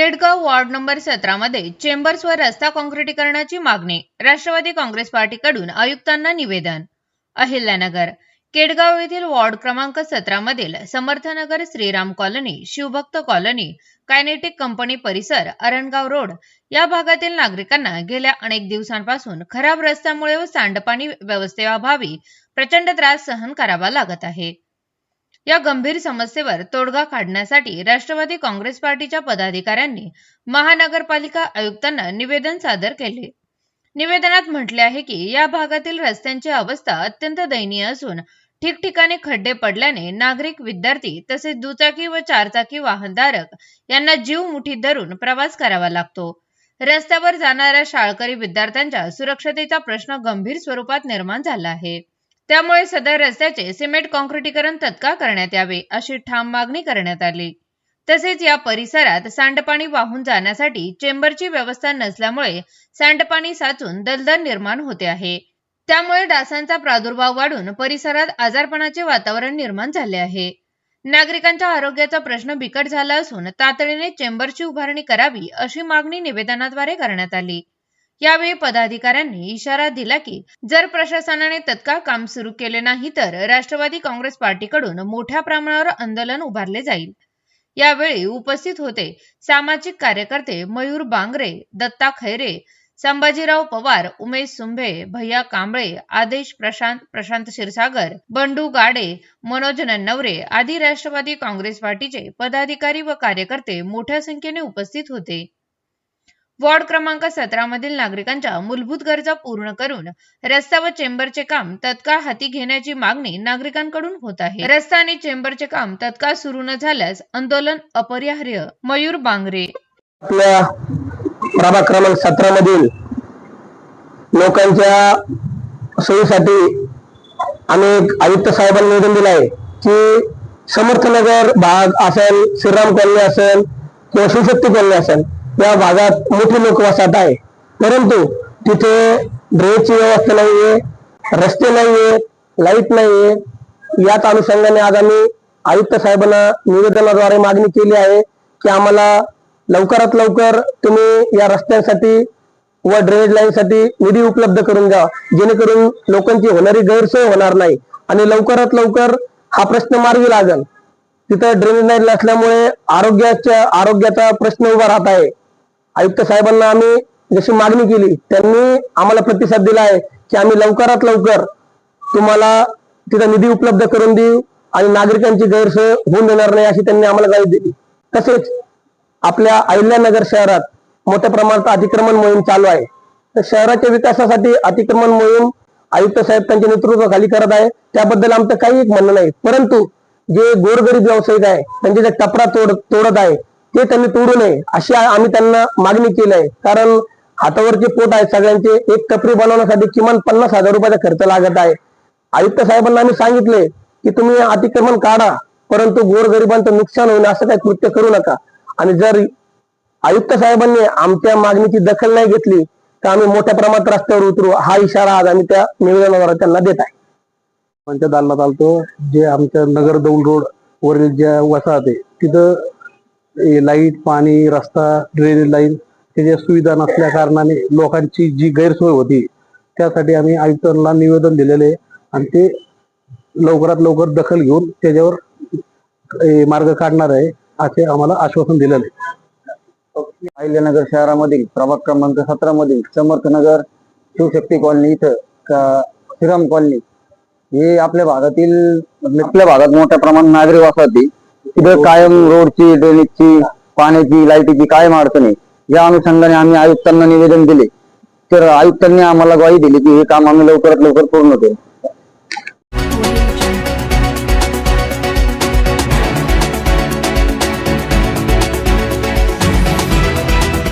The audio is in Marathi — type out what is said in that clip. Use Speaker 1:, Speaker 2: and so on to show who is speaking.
Speaker 1: केडगाव वॉर्ड नंबर सतरामध्ये चेंबर्सवर रस्ता काँक्रिटीकरणाची मागणी राष्ट्रवादी काँग्रेस पार्टीकडून आयुक्तांना निवेदन. अहिल्यानगर केडगाव येथील वॉर्ड क्रमांक सतरामधील Samarthnagar Shriram colony Shivbhakt colony kinetic company परिसर अरणगाव रोड या भागातील नागरिकांना गेल्या अनेक दिवसांपासून खराब रस्त्यामुळे व सांडपाणी व्यवस्थेअभावी प्रचंड त्रास सहन करावा लागत आहे. या गंभीर समस्येवर तोडगा काढण्यासाठी राष्ट्रवादी काँग्रेस पार्टीच्या पदाधिकाऱ्यांनी महानगरपालिका आयुक्तांना निवेदन सादर केले. निवेदनात म्हटले आहे की या भागातील रस्त्यांची अवस्था अत्यंत दयनीय असून ठिकठिकाणी खड्डे पडल्याने नागरिक विद्यार्थी तसेच दुचाकी व चारचाकी वाहनधारक यांना जीव मुठीत धरून प्रवास करावा लागतो. रस्त्यावर जाणाऱ्या शाळकरी विद्यार्थ्यांच्या सुरक्षतेचा प्रश्न गंभीर स्वरूपात निर्माण झाला आहे. त्यामुळे सदर रस्त्याचे सिमेंट काँक्रिटीकरण तत्काळ करण्यात यावे अशी ठाम मागणी करण्यात आली. तसेच या परिसरात सांडपाणी वाहून जाण्यासाठी चेंबरची व्यवस्था नसल्यामुळे सांडपाणी साचून दलदल निर्माण होते आहे. त्यामुळे डासांचा प्रादुर्भाव वाढून परिसरात आजारपणाचे वातावरण निर्माण झाले आहे. नागरिकांच्या आरोग्याचा प्रश्न बिकट झाला असून तातडीने चेंबरची उभारणी करावी अशी मागणी निवेदनाद्वारे करण्यात आली. यावेळी पदाधिकाऱ्यांनी इशारा दिला की जर प्रशासनाने तत्काळ काम सुरू केले नाही तर राष्ट्रवादी काँग्रेस पार्टीकडून मोठ्या प्रमाणावर आंदोलन उभारले जाईल. यावेळी उपस्थित होते सामाजिक कार्यकर्ते मयूर बांगरे दत्ता खैरे संभाजीराव पवार उमेश सुंभे भैया कांबळे आदेश प्रशांत प्रशांत क्षीरसागर बंडू गाडे मनोज नन्नवरे आदी राष्ट्रवादी काँग्रेस पार्टीचे पदाधिकारी व कार्यकर्ते मोठ्या संख्येने उपस्थित होते. वॉर्ड क्रमांक सतरा मधील नागरिकांच्या मूलभूत गरजा पूर्ण करून रस्ता व चेंबरचे काम तत्काळ हाती घेण्याची मागणी नागरिकांकडून होत आहे. रस्ता आणि चेंबरचे काम तत्काळ सुरू न झाल्यास आंदोलन अपरिहार्य. मयूर बांगरे.
Speaker 2: आपल्या प्रभाग क्रमांक सतरा मधील लोकांच्या सोयीसाठी आम्ही आयुक्त साहेबांना निवेदन दिलं आहे की समर्थनगर भाग असेल श्रीराम कॉलनी असेल किंवा शिवशक्ती कॉलनी असेल या भागात मोठे लोक वसाहत आहे. परंतु तिथे ड्रेनची व्यवस्था नाहीये रस्ते नाहीये लाइट नाहीये. याच अनुषंगाने आज आम्ही आयुक्त साहेबांना निवेदनाद्वारे मागणी केली आहे की आम्हाला लवकरात लवकर तुम्ही या रस्त्यांसाठी व ड्रेनेज लाईनसाठी निधी उपलब्ध करून द्या. जेणेकरून लोकांची होणारी गैरसोय होणार नाही आणि लवकरात लवकर हा प्रश्न मार्गी लागेल. तिथं ड्रेनेज लाईन नसल्यामुळे आरोग्याच्या आरोग्याचा प्रश्न उभा राहत आहे. आयुक्त साहेबांना आम्ही जशी मागणी केली त्यांनी आम्हाला प्रतिसाद दिला आहे की आम्ही लवकरात लवकर तुम्हाला तिथं निधी उपलब्ध करून देऊ आणि नागरिकांची गैरसोय होऊन देणार नाही अशी त्यांनी आम्हाला गाईड दिली. तसेच आपल्या अहिल्यानगर शहरात मोठ्या प्रमाणात अतिक्रमण मोहीम चालू आहे. तर शहराच्या विकासासाठी अतिक्रमण मोहीम आयुक्त साहेब त्यांच्या नेतृत्वाखाली करत आहे. त्याबद्दल आमचं काही एक म्हणणं नाही. परंतु जे गोरगरीब व्यावसायिक आहे त्यांचे जे टपरा तोड तोडत आहे ते त्यांनी तोडू नये. अशी आम्ही त्यांना मागणी केली आहे कारण हातावरचे पोट आहे सगळ्यांचे. एक टपरी बनवण्यासाठी किमान पन्नास हजार रुपयाचा खर्च लागत आहे. आयुक्त साहेबांना आम्ही सांगितले की तुम्ही अतिक्रमण काढा परंतु गोरगरिबांचं नुकसान होईल असं काही कृत्य करू नका. आणि जर आयुक्त साहेबांनी आमच्या मागणीची दखल नाही घेतली तर आम्ही मोठ्या प्रमाणात रस्त्यावर उतरू. हा इशारा आज आम्ही त्या निवेदनाद्वारे त्यांना देत आहे.
Speaker 3: पंचायत दालनात आलतो. जे आमच्या नगर दौंड रोड वरील ज्या वसाहत आहे तिथं लाइट पाणी रस्ता ड्रेनेज लाईन त्याच्या सुविधा नसल्या कारणाने लोकांची जी गैरसोय होती त्यासाठी आम्ही आयुक्तांना निवेदन दिलेले आहे. आणि ते लवकरात लवकर दखल घेऊन त्याच्यावर मार्ग काढणार आहे असे आम्हाला आश्वासन दिलेलं आहे.
Speaker 2: अहिल्यानगर शहरामधील प्रभाग क्रमांक सतरा मधील समर्थनगर शिवशक्ती कॉलनी इथं का- श्रीराम कॉलनी हे आपल्या भागातील आपल्या भागात मोठ्या प्रमाणात नागरिक वसाहती तिथे कायम रोडची ड्रेनेजची पाण्याची लाईटीची कायम अडचणी. या अनुषंगाने आम्ही आयुक्तांना निवेदन दिले. तर आयुक्तांनी आम्हाला ग्वाही दिली की हे काम आम्ही लवकरात लवकर पूर्ण करू.